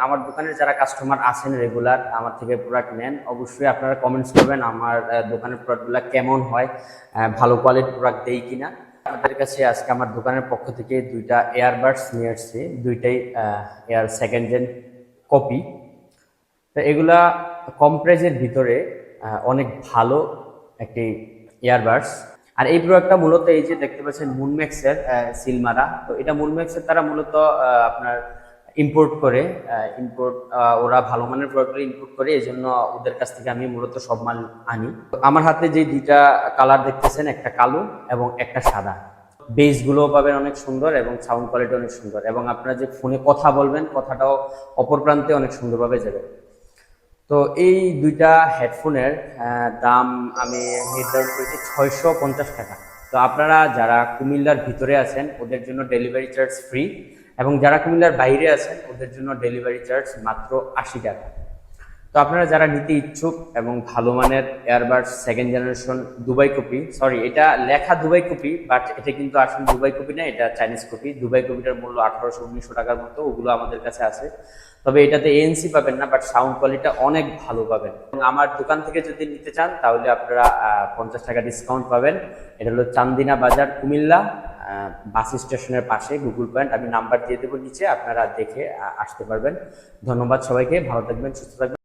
আমার দোকানের যারা কাস্টমার আছেন রেগুলার আমার থেকে প্রোডাক্ট নেন, অবশ্যই আপনারা কমেন্টস করবেন আমার দোকানের প্রোডাক্টগুলো কেমন হয় ভালো কোয়ালিটির প্রোডাক্ট দেই কিনা। আপনাদের কাছে আজকে আমার দোকানের পক্ষ থেকে দুইটা এয়ারবাডস নিয়ে আসছি, দুইটাই এয়ার সেকেন্ড জেন কপি তো এগুলা কম প্রাইজের ভিতরে অনেক ভালো একটি ইয়ারবাডস আর এই প্রোডাক্টটা মূলত এই যে দেখতে পাচ্ছেন মুনম্যাক্সের সিলমারা তো এটা মুনম্যাক্সের তারা মূলত আপনার ইম্পোর্ট করে ইম্পোর্ট ওরা ভালো মানের প্রোডাক্ট ইম্পোর্ট করে এই জন্য ওদের কাছ থেকে আমি মূলত সব মাল আনি। আমার হাতে যে দুইটা কালার দেখতেছেন, একটা কালো এবং একটা সাদা। বেসগুলো পাবেন অনেক সুন্দর এবং সাউন্ড কোয়ালিটি অনেক সুন্দর এবং আপনারা যে ফোনে কথা বলবেন, কথাটাও অপর প্রান্তে অনেক সুন্দরভাবে যাবে। তো এই দুইটা হেডফোনের দাম আমি নির্ধারণ করেছি ছয়শো পঞ্চাশ টাকা। তো আপনারা যারা কুমিল্লার ভিতরে আছেন, ওদের জন্য ডেলিভারি চার্জ ফ্রি এবং যারা কুমিল্লার বাইরে আছেন, ওদের জন্য ডেলিভারি চার্জ মাত্র আশি টাকা। তো আপনারা যারা নিতে ইচ্ছুক এবং ভালো মানের airbuds second generation Dubai copy sorry এটা লেখা দুবাই কপি বাট এটা কিন্তু আসলে দুবাই কপি না, এটা চাইনিজ কপি দুবাই কপিটার মূল্য আঠারোশো, উনিশশো টাকার মতো, ওগুলো আমাদের কাছে আছে। তবে এটাতে এএনসি পাবেন না বাট সাউন্ড কোয়ালিটি অনেক ভালো পাবেন। এবং আমার দোকান থেকে যদি নিতে চান, তাহলে আপনারা পঞ্চাশ টাকা ডিসকাউন্ট পাবেন। এটা হলো চান্দিনা বাজার, কুমিল্লা। বাস স্টেশনের পাশে গুগল পয়েন্ট আমি নাম্বার দিয়ে দেবো নিচে, আপনারা দেখে আসতে পারবেন। ধন্যবাদ সবাইকে, ভালো থাকবেন, সুস্থ থাকবেন।